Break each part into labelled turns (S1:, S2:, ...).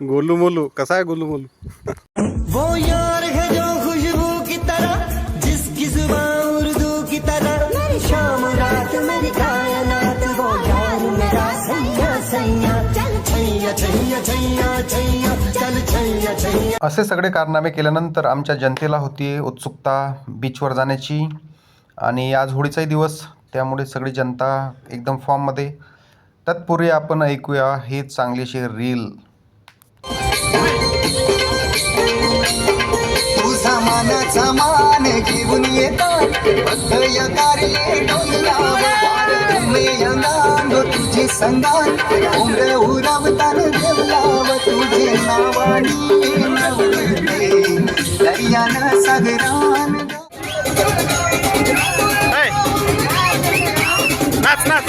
S1: गोलू मोलू कसा आहे गोलू मोलू?
S2: वो यार है जो खुशबू की तरह जिसकी जुबान उर्दू की तरह। मेरी शाम रात मेरी कायनात वो यार मेरा सैया सैया। चल छैया छैया छैया छैया। चल छैया छैया।
S3: असे सगळे कारनामे केल्यानंतर आमच्या जनतेला होती उत्सुकता बीचवर जाण्याची. आणि आज होळीचाही दिवस त्यामुळे सगळी जनता एकदम फॉर्ममध्ये तत्पूर्वी आपण ऐकूया ही चांगलीशी रील
S4: तुझा मानाचा मान घेऊन तुझे संगान. उमर उरावतान देवलाव तुझे नावानी नवले दर्यान सागरान
S1: नाच नाच.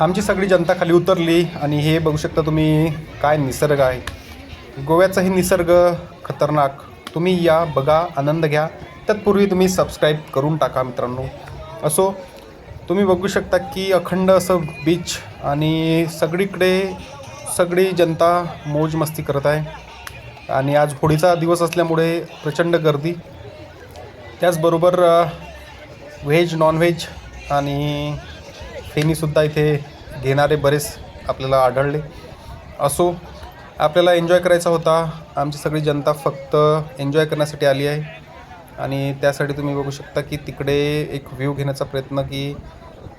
S3: आमची सगळी जनता खाली उतरली आणि हे बघू शकता तुम्ही काय निसर्ग आहे. गोव्याचाही निसर्ग खतरनाक. तुम्ही या बघा आनंद घ्या. तत्पूर्वी तुम्ही सबस्क्राईब करून टाका मित्रांनो. असो तुम्ही बघू शकता की अखंड असं बीच आणि सगळीकडे सगळी जनता मौज मस्ती करत आहे. आणि आज होळीचा दिवस असल्यामुळे प्रचंड गर्दी. त्याचबरोबर व्हेज नॉनव्हेज आणि फेनीसुद्धा इथे घेणारे बरेच आपल्याला आढळले. असो आपल्याला एन्जॉय करायचा होता. आमची सगळी जनता फक्त एन्जॉय करण्यासाठी आली आहे. आणि त्यासाठी तुम्ही बघू शकता की तिकडे एक व्ह्यू घेण्याचा प्रयत्न की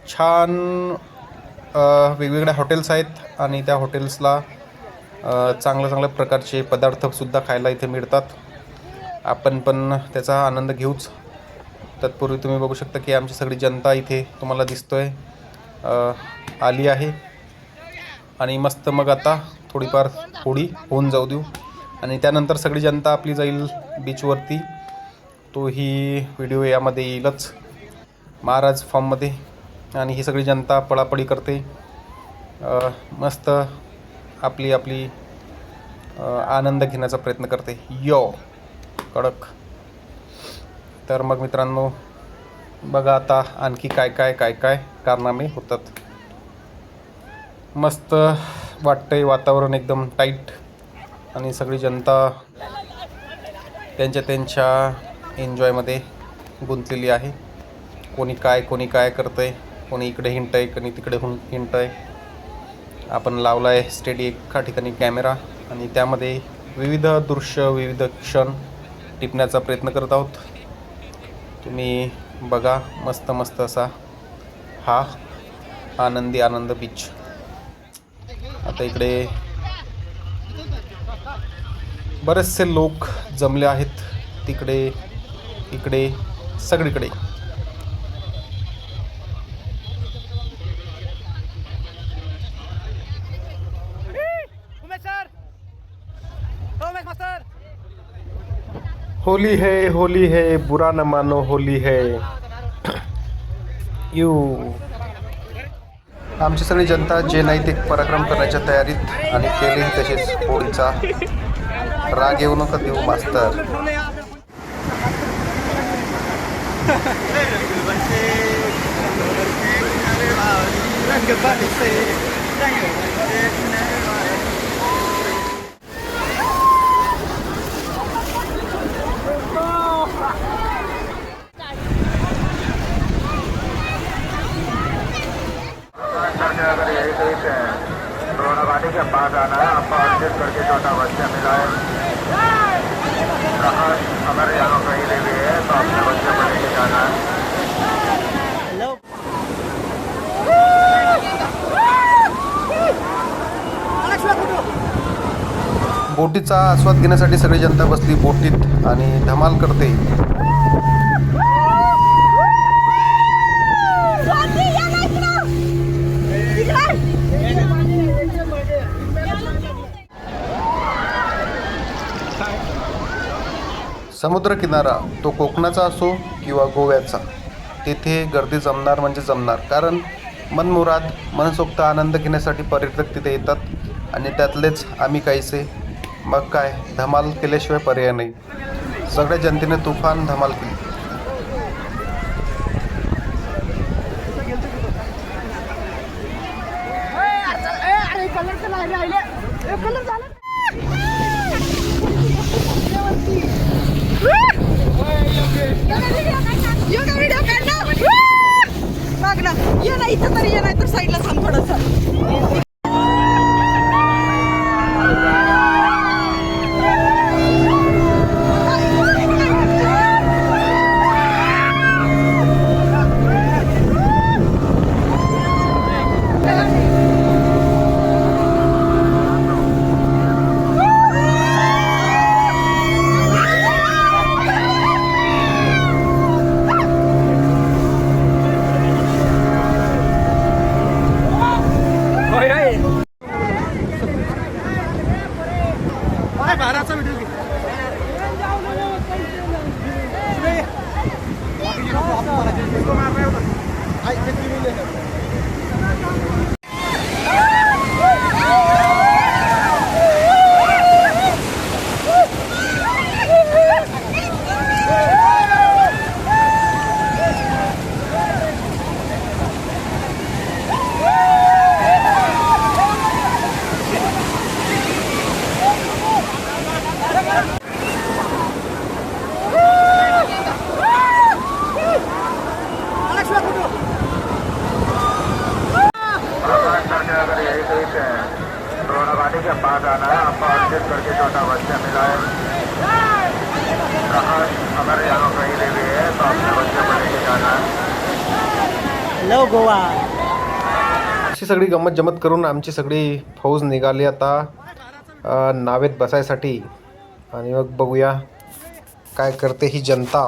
S3: छान वेगवेगळ्या हॉटेल्स आहेत आणि त्या हॉटेल्सला चांगल्या चांगल्या प्रकारचे पदार्थसुद्धा खायला इथे मिळतात. आपण पण त्याचा आनंद घेऊच. तत्पूर्वी तुम्ही बघू शकता की आमची सगळी जनता इथे तुम्हाला दिसतोय. आली आहे. आणि मस्त मग आता थोडीफार होळी होऊन जाऊ देऊ. आणि त्यानंतर सगळी जनता आपली जाईल बीचवरती तो ही व्हिडिओ यामध्ये येईलच. महाराज फॉर्ममध्ये आणि ही सगळी जनता पळापळी करते. मस्त आपली आपली आनंद घेण्याचा प्रयत्न करते. यो कडक. तर मग मित्रांनो बघा आता आणखी काय काय काय काय कारनामे होतात. मस्त वाटतंय वातावरण एकदम टाईट आणि सगळी जनता त्यांच्या त्यांच्या एन्जॉयमध्ये गुंतलेली आहे. कोणी काय कोणी काय करतंय कोणी इकडे हिंट आहे कोणी तिकडे हिंट आहे आपण लावला आहे स्टेडी एका ठिकाणी कॅमेरा आणि त्यामध्ये विविध दृश्य विविध क्षण टिपण्याचा प्रयत्न करत आहोत. तुम्ही बघा मस्त मस्त असा हा आनंदी आनंद बीच आता इकडे बरेचसे लोक जमले आहेत तिकडे इकडे सगळीकडे. होली है होली है बुरा न मानो होली है। यू। आमची सगळी जनता जे नाही ते पराक्रम करण्याच्या तयारीत आणि केली तसेच होळीचा राग येऊ नका देऊ मास्तर.
S5: करके अगर यही कहीं पे गाड़ी के पास आना है आपको अर्जेंट करके छोटा बच्चा मिला है। कहाँ अगर यहाँ कहीं ले भी है तो अपने बच्चे को लेके जाना है।
S3: बोटीचा आस्वाद घेण्यासाठी सगळी जनता बसली बोटीत आणि धमाल करते
S6: स्वाती या ना इकडं इकडं
S3: समुद्रकिनारा तो कोकणाचा असो किंवा गोव्याचा तेथे गर्दी जमणार म्हणजे जमणार. कारण मनमुराद मनसोक्त आनंद घेण्यासाठी पर्यटक तिथे येतात आणि त्यातलेच आम्ही काहीसे. मग काय धमाल केल्याशिवाय पर्याय नाही. सगळ्या जनतेने तुफान धमाल केली
S7: योगा व्हिडिओ काढ ना बघ ना ये ना इथं तरी ये नाही तर
S5: घाटी के पास आना है आपको अर्जित करके छोटा बच्चा मिला है। प्रकाश अगर यहाँ कहीं भी भी है तो अपने बच्चे को लेके जाना है।
S3: अशी सगळी गंमत जमत करून आमची सगळी फौज निघाली आता नावेत बसायसाठी. आणि मग बघूया काय करते ही जनता.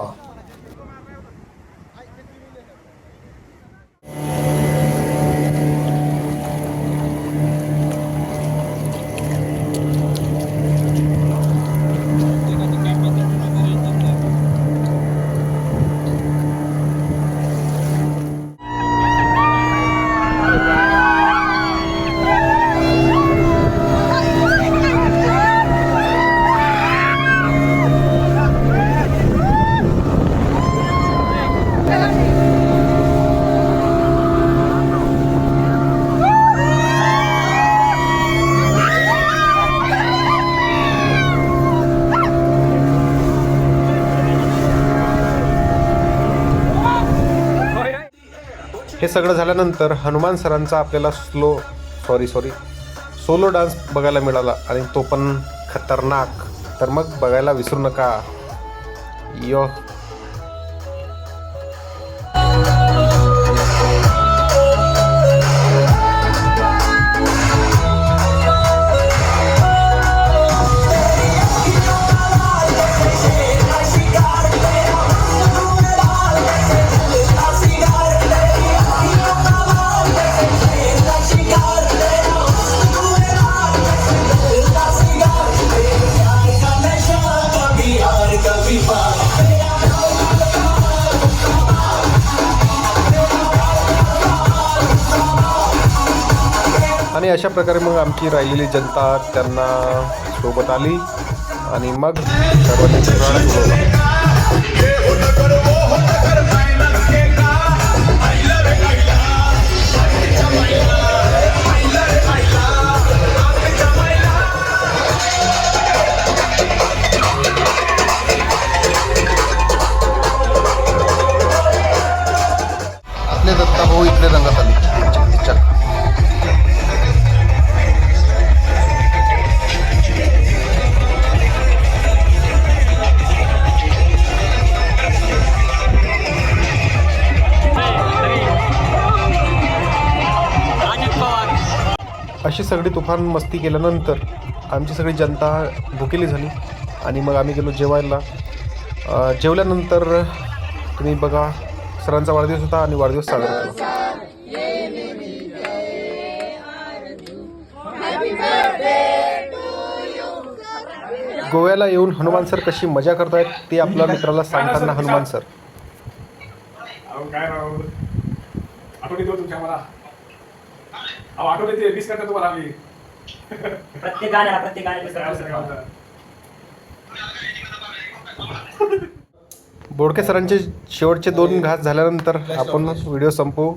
S3: हे सगळं झाल्यानंतर हनुमान सरांचा आपल्याला slow sorry sorry solo dance बघायला मिळाला आणि तो पण खतरनाक. तर मग बघायला विसरू नका. यो. अशा प्रकारे मग आमची राहिलेली जनता त्यांना सोबत आली आणि मग सर्वांनी आपले दत्ता भाऊ इकडे रंगात आले. अशी सगळी तुफान मस्ती केल्यानंतर आमची सगळी जनता भुकेली झाली आणि मग आम्ही गेलो जेवायला. जेवल्यानंतर तुम्ही बघा सरांचा वाढदिवस होता आणि वाढदिवस साजरा केला. गोव्याला येऊन हनुमान सर कशी मजा करतायत ते आपल्या मित्राला सांगताना हनुमान सर.
S8: काय अहो मिस करता तुम्हाला आम्ही.
S9: प्रत्येक गाण्याला प्रत्येक गाण्याला
S8: असं काय होतं?
S3: बोडके सरांचे शेवटचे दोन घास झाल्यानंतर आपण व्हिडिओ संपवू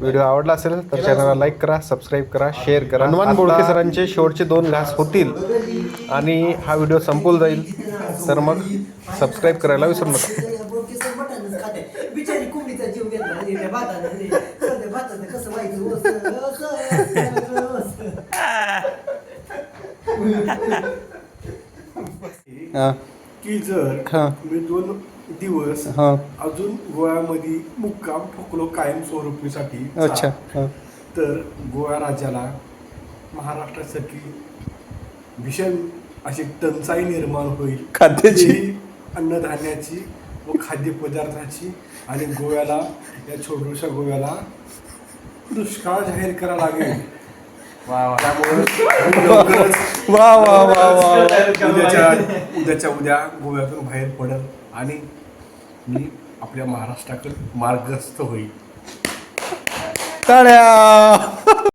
S3: व्हिडिओ आवडला असेल तर चॅनलला लाईक करा सबस्क्राईब करा शेअर करा. हनुमान बोडके सरांचे शेवटचे दोन घास होतील आणि हा व्हिडिओ संपवून जाईल. तर मग सबस्क्राईब करायला विसरू नका.
S8: की जर मी दोन दिवस
S3: हां.
S8: अजून गोव्यामध्ये मुक्काम ठोकलो कायम स्वरूपीसाठी
S3: अच्छा.
S8: तर गोवा राज्याला महाराष्ट्रासाठी भीषण अशी टंचाई निर्माण होईल.
S3: खाद्याची.
S8: अन्नधान्याची व खाद्यपदार्थाची आणि गोव्याला या छोटूशा गोव्याला दुष्काळ जाहीर करावा लागेल. त्यामुळे
S3: वा वा वा वा
S8: उद्याच्या उद्याच्या उद्या गोव्यातून बाहेर पडेल आणि मी आपल्या महाराष्ट्राकडे मार्गस्थ होईल.
S3: टाळ्या!